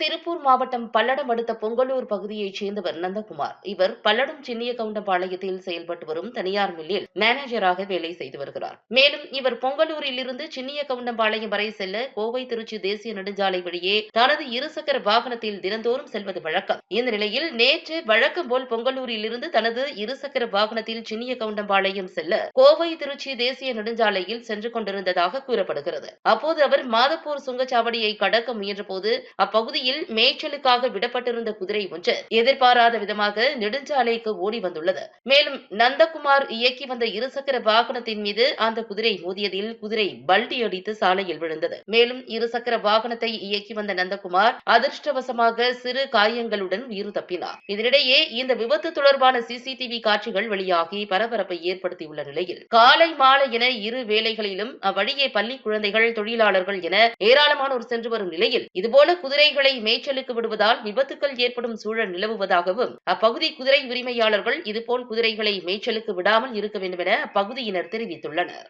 திருப்பூர் மாவட்டம் பல்லடம் அடுத்த பொங்கலூர் பகுதியைச் சேர்ந்தவர் நந்தகுமார். இவர் பல்லடம் சின்னிய கவுண்டம்பாளையத்தில் செயல்பட்டு வரும் தனியார் மில்லில் மேனேஜராக வேலை செய்து வருகிறார். மேலும் இவர் பொங்கலூரில் இருந்து சின்னிய கவுண்டம்பாளையம் வரை செல்ல கோவை திருச்சி தேசிய நெடுஞ்சாலை வழியே தனது இருசக்கர வாகனத்தில் தினந்தோறும் செல்வது வழக்கம். இந்த நிலையில் நேற்று வழக்கம் போல் பொங்கலூரில் இருந்து தனது இருசக்கர வாகனத்தில் சின்னிய கவுண்டம்பாளையம் செல்ல கோவை திருச்சி தேசிய நெடுஞ்சாலையில் சென்று கொண்டிருந்ததாக கூறப்படுகிறது. அப்போது அவர் மாதப்பூர் சுங்கச்சாவடியை கடக்க முயன்றபோது அப்பகுதியில் மேய்ச்சலுக்காக விடப்பட்டிருந்த குதிரை ஒன்று எதிர்பாராத விதமாக நெடுஞ்சாலைக்கு ஓடி வந்துள்ளது. மேலும் நந்தகுமார் இயக்கி வந்த இருசக்கர வாகனத்தின் மீது அந்த குதிரை மோதியதில் குதிரை பல்டி அடித்து சாலையில் விழுந்தது. மேலும் இருசக்கர வாகனத்தை இயக்கி வந்த நந்தகுமார் அதிர்ஷ்டவசமாக சிறு காயங்களுடன் உயிர் தப்பினார். இதனிடையே இந்த விபத்து தொடர்பான சிசிடிவி காட்சிகள் வெளியாகி பரபரப்பை ஏற்படுத்தியுள்ள நிலையில் காலை மாலை என இரு வேளைகளிலும் அவ்வழியே பள்ளி குழந்தைகள் தொழிலாளர்கள் என ஏராளமானோர் சென்று வரும் நிலையில் இதுபோல குதிரைகளை மேய்ச்சலுக்கு விடுவதால் விபத்துக்கள் ஏற்படும் சூழல் நிலவுவதாகவும் அப்பகுதி குதிரை உரிமையாளர்கள் இதுபோல் குதிரைகளை மேய்ச்சலுக்கு விடாமல் இருக்க வேண்டும் என அப்பகுதியினர் தெரிவித்துள்ளனர்.